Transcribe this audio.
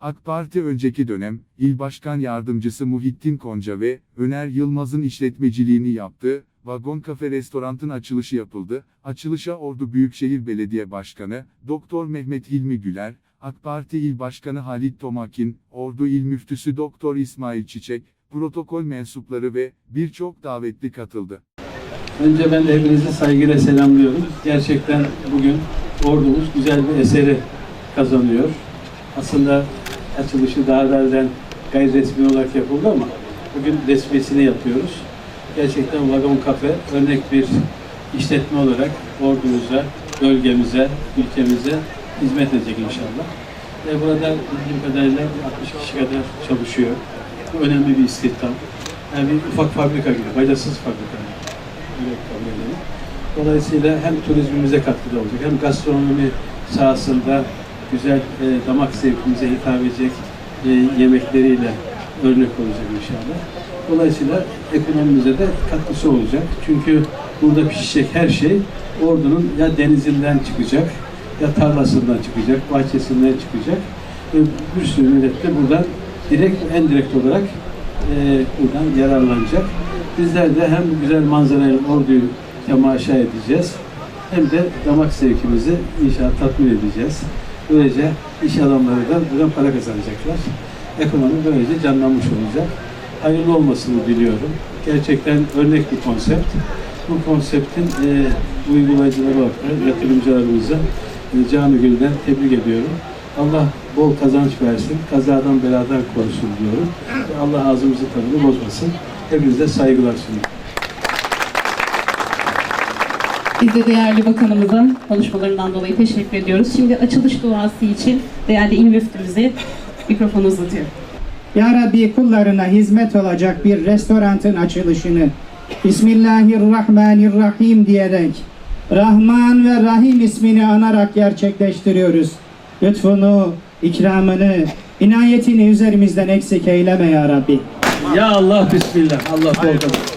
AK Parti önceki dönem, İl Başkan Yardımcısı Muhittin Konca ve Öner Yılmaz'ın işletmeciliğini yaptığı, Vagon Kafe Restorant'ın açılışı yapıldı. Açılışa Ordu Büyükşehir Belediye Başkanı, Doktor Mehmet Hilmi Güler, AK Parti İl Başkanı Halit Tomakin, Ordu İl Müftüsü Doktor İsmail Çiçek, protokol mensupları ve birçok davetli katıldı. Önce ben hepinizi saygıyla selamlıyorum. Gerçekten bugün ordumuz güzel bir eseri kazanıyor. Aslında açılışı daha evvelden gayri resmi olarak yapıldı ama bugün resmiyesini yapıyoruz. Gerçekten Vagon Kafe örnek bir işletme olarak ordumuza, bölgemize, ülkemize hizmet edecek inşallah. Ve burada bildiğim kadarıyla 60 kişi kadar çalışıyor. Bu önemli bir istihdam. Yani bir ufak fabrika gibi, faydasız fabrika. Dolayısıyla hem turizmimize katkıda olacak, hem gastronomi sahasında güzel e, damak zevkimize hitap edecek e, yemekleriyle örnek olacak inşallah. Dolayısıyla ekonomimize de katkısı olacak. Çünkü burada pişecek her şey ordunun ya denizinden çıkacak, ya tarlasından çıkacak, bahçesinden çıkacak. Ve bir sürü millet de buradan direkt ve endirekt olarak e, buradan yararlanacak. Bizler de hem güzel manzarayla orduyu temaşa edeceğiz hem de damak zevkimizi inşallah tatmin edeceğiz. Böylece iş adamları da buradan para kazanacaklar. Ekonomi böylece canlanmış olacak. Hayırlı olmasını diliyorum. Gerçekten örnek bir konsept. Bu konseptin e, uygulayıcıları olarak da yatırımcılarımızı e, canı gönülden tebrik ediyorum. Allah bol kazanç versin, kazadan beladan korusun diyorum. Allah ağzımızı tadını bozmasın. Hepinize saygılar sunuyorum. Biz de değerli bakanımızın konuşmalarından dolayı teşekkür ediyoruz. Şimdi açılış duası için değerli il müftümüze mikrofonu uzatıyorum. Ya Rabbi kullarına hizmet olacak bir restoranın açılışını Bismillahirrahmanirrahim diyerek Rahman ve Rahim ismini anarak gerçekleştiriyoruz. Lütfunu, ikramını, inayetini üzerimizden eksik eyleme ya Rabbi. Ya Allah Bismillah. Allah kazanç.